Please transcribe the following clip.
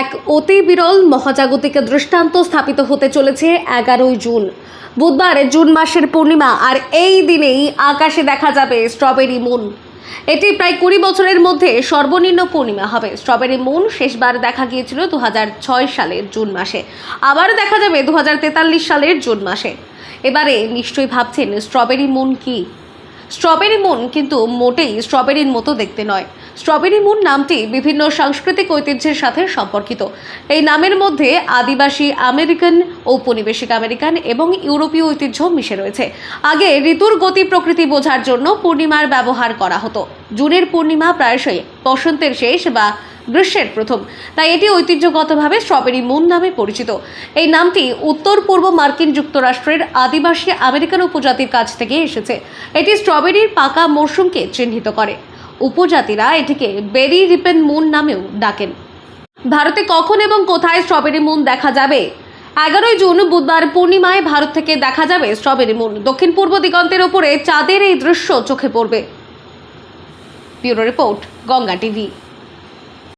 এক অতি বিরল মহাজাগতিক দৃষ্টান্ত স্থাপিত হতে চলেছে এগারোই জুন। বুধবার জুন মাসের পূর্ণিমা আর এই দিনেই আকাশে দেখা যাবে স্ট্রবেরি মুন। এটি প্রায় কুড়ি বছরের মধ্যে সর্বনিম্ন পূর্ণিমা হবে। স্ট্রবেরি মুন শেষবার দেখা গিয়েছিল দু হাজার ছয় সালের জুন মাসে। আবার দেখা যাবে দু হাজার তেতাল্লিশ সালের জুন মাসে। এবারে নিশ্চয়ই ভাবছেন স্ট্রবেরি মুন কী? স্ট্রবেরি মুন কিন্তু মোটেই স্ট্রবেরির মতো দেখতে নয়। স্ট্রবেরি মুন নামটি বিভিন্ন সাংস্কৃতিক ঐতিহ্যের সাথে সম্পর্কিত। এই নামের মধ্যে আদিবাসী আমেরিকান, ঔপনিবেশিক আমেরিকান এবং ইউরোপীয় ঐতিহ্য মিশে রয়েছে। আগে ঋতুর গতি প্রকৃতি বোঝার জন্য পূর্ণিমার ব্যবহার করা হতো। জুনের পূর্ণিমা প্রায়শই বসন্তের শেষ বা গ্রীষ্মের প্রথম। তাই এটি ঐতিহ্যগতভাবে স্ট্রবেরি মুন নামে পরিচিত। এই নামটি উত্তর পূর্ব মার্কিন যুক্তরাষ্ট্রের আদিবাসী আমেরিকান উপজাতির কাছ থেকে এসেছে। এটি স্ট্রবেরির পাকা মরশুমকে চিহ্নিত করে। উপজাতিরা এটিকে বেরি রিপেন মুন নামেও ডাকেন। ভারতে কখন এবং কোথায় স্ট্রবেরি মুন দেখা যাবে? এগারোই জুন বুধবার পূর্ণিমায় ভারত থেকে দেখা যাবে স্ট্রবেরি মুন। দক্ষিণ পূর্ব দিগন্তের ওপরে চাঁদের এই দৃশ্য চোখে পড়বে। Bureau report, Ganga TV.